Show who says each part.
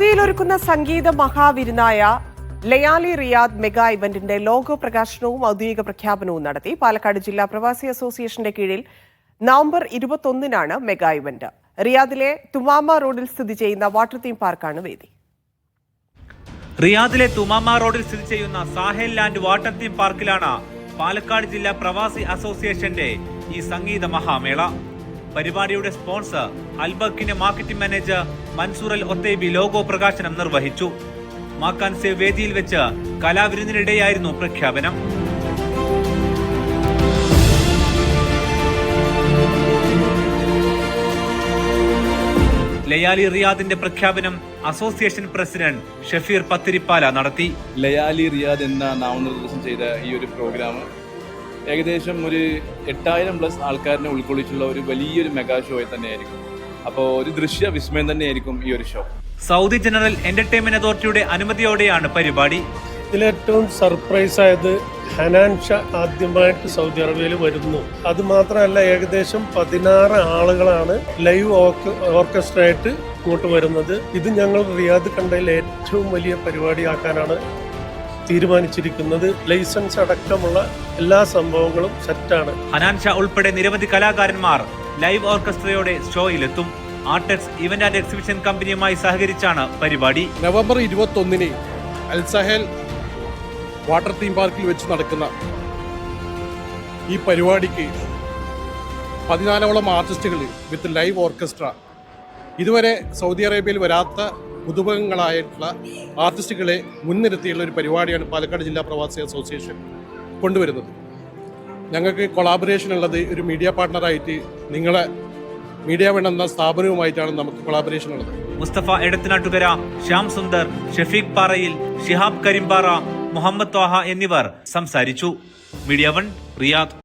Speaker 1: സൗദിയിൽ സംഗീത മഹാവിരുന്നായ ലയാലി റിയാദ് മെഗാ ഇവന്റിന്റെ ലോഗോ പ്രകാശനവും ഔദ്യോഗിക പ്രഖ്യാപനവും നടത്തി. പാലക്കാട് ജില്ലാ പ്രവാസി അസോസിയേഷന്റെ കീഴിൽ നവംബർ ഇരുപത്തൊന്നിനാണ് മെഗാ ഇവന്റ്. റിയാദിലെ തുമാമ റോഡിൽ സ്ഥിതി ചെയ്യുന്ന വാട്ടർ തീം പാർക്കാണ് വേദി.
Speaker 2: റിയാദിലെ തുമാമ റോഡിൽ സ്ഥിതി ചെയ്യുന്ന സാഹേൽ ലാൻഡ് വാട്ടർ തീം പാർക്കിലാണ് പാലക്കാട് ജില്ലാ പ്രവാസി അസോസിയേഷന്റെ ഈ സംഗീത മഹാമേള. പരിപാടിയുടെ sponsor അൽബക്കിന്റെ marketing manager Mansoor Al Otaibi logo പ്രകാശനം നിർവഹിച്ചു. മാക്കാൻസെ വേദിയിൽ വെച്ച് കലാവിരുന്നിനിടെയായിരുന്നു പ്രഖ്യാപനം. ലയാലി റിയാദിന്റെ പ്രഖ്യാപനം അസോസിയേഷൻ പ്രസിഡന്റ് ഷഫീർ പത്തിരിപ്പാല നടത്തി.
Speaker 3: ലയാലി റിയാദ് എന്ന നാമനിർദ്ദേശം ചെയ്ത ഈ ഒരു പ്രോഗ്രാം ഏകദേശം ഒരു എട്ടായിരം പ്ലസ് ആൾക്കാരിനെ ഉൾക്കൊള്ളിച്ചുള്ള ഒരു വലിയൊരു മെഗാ ഷോയിൽ തന്നെയായിരിക്കും. അപ്പോൾ ഒരു ദൃശ്യ വിസ്മയം തന്നെയായിരിക്കും ഈ ഒരു ഷോ
Speaker 2: സൗദി ജനറൽ എന്റർടൈൻമെന്റ് അതോറിറ്റിയുടെ അനുമതിയോടെയാണ് പരിപാടി.
Speaker 4: ഇതിലേറ്റവും സർപ്രൈസ് ആയത് ഹനാൻ ഷാ ആദ്യമായിട്ട് സൗദി അറേബ്യയിൽ വരുന്നു. അത് മാത്രമല്ല ഏകദേശം പതിനാറ് ആളുകളാണ് ലൈവ് ഓർക്കസ്ട്ര ആയിട്ട് ഇങ്ങോട്ട് വരുന്നത്. ഇത് ഞങ്ങൾ റിയാദ് കണ്ടതിൽ ഏറ്റവും വലിയ പരിപാടിയാക്കാനാണ് തീരുമാനിച്ചിരിക്കുന്നത് ലൈസൻസ് അടക്കമുള്ള എല്ലാ സംഭവങ്ങളും സെറ്റാണ്.
Speaker 2: ഹനാൻ ഷാ ഉൾപ്പെടെ നിരവധി കലാകാരന്മാർ ലൈവ് ഓർക്കസ്ട്രയോടെ ഷോയിലെത്തും. ആർട്ടെക്സ് ഇവന്റ് ആൻഡ് എക്സിബിഷൻ കമ്പനിയുമായി സഹകരിച്ചാണ് പരിപാടി.
Speaker 5: നവംബർ ഇരുപത്തൊന്നിന് അൽസഹൽ വാട്ടർ തീം പാർക്കിൽ വെച്ച് നടക്കുന്ന ഈ പരിപാടിക്ക് പതിനാലോളം ആർട്ടിസ്റ്റുകൾ വിത്ത് ലൈവ് ഓർക്കസ്ട്ര. ഇതുവരെ സൗദി അറേബ്യയിൽ വരാത്ത പുതുമുഖങ്ങളായിട്ടുള്ള ആർട്ടിസ്റ്റുകളെ മുൻനിർത്തിയുള്ള ഒരു പരിപാടിയാണ് പാലക്കാട് ജില്ലാ പ്രവാസി അസോസിയേഷൻ കൊണ്ടുവരുന്നത്. ഞങ്ങൾക്ക് കൊളാബറേഷൻ ഉള്ളത് ഒരു മീഡിയ പാർട്ണറായിട്ട് നിങ്ങളെ മീഡിയ വേണമെന്ന സ്ഥാപനവുമായിട്ടാണ് നമുക്ക് കൊളാബറേഷൻ ഉള്ളത്.
Speaker 2: മുസ്തഫ എടത്തിനാട്ടുകര ശ്യാം സുന്ദർ ഷഫീഖ് പാറയിൽ ഷിഹാബ് കരിമ്പാറ മുഹമ്മദ് ത്വാഹ എന്നിവർ സംസാരിച്ചു. Media One Riyadh.